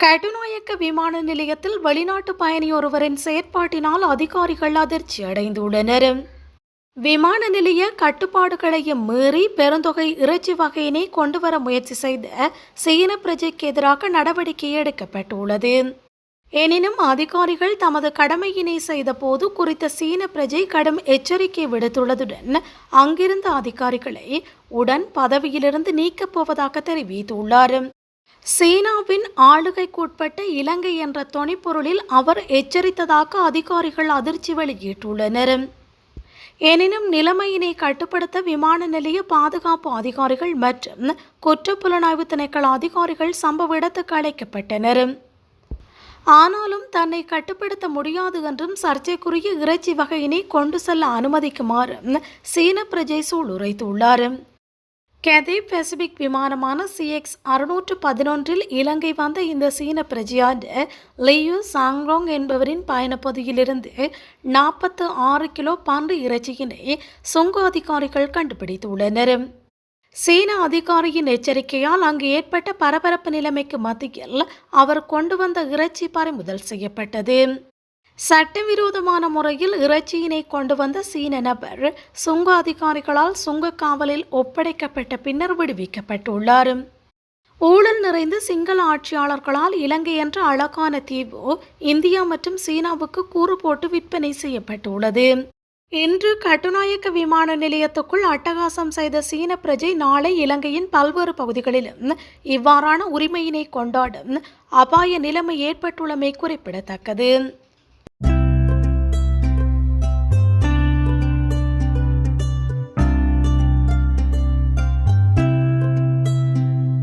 கட்டுநாயக்க விமான நிலையத்தில் வெளிநாட்டு பயணி ஒருவரின் செயற்பாட்டினால் அதிகாரிகள் அதிர்ச்சி அடைந்துள்ளனர். விமான நிலைய கட்டுப்பாடுகளையும் மீறி பெருந்தொகை இறைச்சி வகையினை கொண்டுவர முயற்சி செய்த சீன பிரஜைக்கு எதிராக நடவடிக்கை எடுக்கப்பட்டுள்ளது. எனினும் அதிகாரிகள் தமது கடமையினை செய்தபோது குறித்த சீன பிரஜை கடும் எச்சரிக்கை விடுத்துள்ளதுடன் அங்கிருந்த அதிகாரிகளை உடன் பதவியிலிருந்து நீக்கப் போவதாக தெரிவித்துள்ளார். சீனாவின் ஆளுகைக்குட்பட்ட இலங்கை என்ற தொனிப்பொருளில் அவர் எச்சரித்ததாக அதிகாரிகள் அதிர்ச்சி வெளியிட்டுள்ளனர். எனினும் நிலைமையினை கட்டுப்படுத்த விமான நிலைய பாதுகாப்பு அதிகாரிகள் மற்றும் குற்றப்புலனாய்வு திணைக்கள அதிகாரிகள் சம்பவ இடத்துக்கு அழைக்கப்பட்டனர். ஆனாலும் தன்னை கட்டுப்படுத்த முடியாது என்றும் சர்ச்சைக்குரிய இறைச்சி வகையினை கொண்டு செல்ல அனுமதிக்குமாறு சீன பிரஜை சூளுரைத்துள்ளார். கேதே பசிபிக் விமானமான சிஎக்ஸ் அறுநூற்று பதினொன்றில் இலங்கை வந்த இந்த சீன பிரஜையான லியூ சாங்ரோங் என்பவரின் பயணப்பகுதியிலிருந்து நாற்பத்து ஆறு கிலோ பன்று இறைச்சியினை சுங்க அதிகாரிகள் கண்டுபிடித்துள்ளனர். சீன அதிகாரியின் எச்சரிக்கையால் அங்கு ஏற்பட்ட பரபரப்பு நிலைமைக்கு மத்தியில் அவர் கொண்டு வந்த இறைச்சி பறிமுதல் செய்யப்பட்டது. சட்டவிரோதமான முறையில் இறைச்சியினை கொண்டு வந்த சீன நபர் சுங்க அதிகாரிகளால் சுங்க காவலில் ஒப்படைக்கப்பட்ட பின்னர் விடுவிக்கப்பட்டுள்ளார். ஊழல் நிறைந்த சிங்கள ஆட்சியாளர்களால் இலங்கை என்ற அழகான தீவு இந்தியா மற்றும் சீனாவுக்கு கூறு போட்டு விற்பனை செய்யப்பட்டுள்ளது. இன்று கட்டுநாயக்க விமான நிலையத்துக்குள் அட்டகாசம் செய்த சீன பிரஜை நாளை இலங்கையின் பல்வேறு பகுதிகளிலும் இவ்வாறான உரிமையினை கொண்டாடும் அபாய நிலைமை ஏற்பட்டுள்ளமை குறிப்பிடத்தக்கது.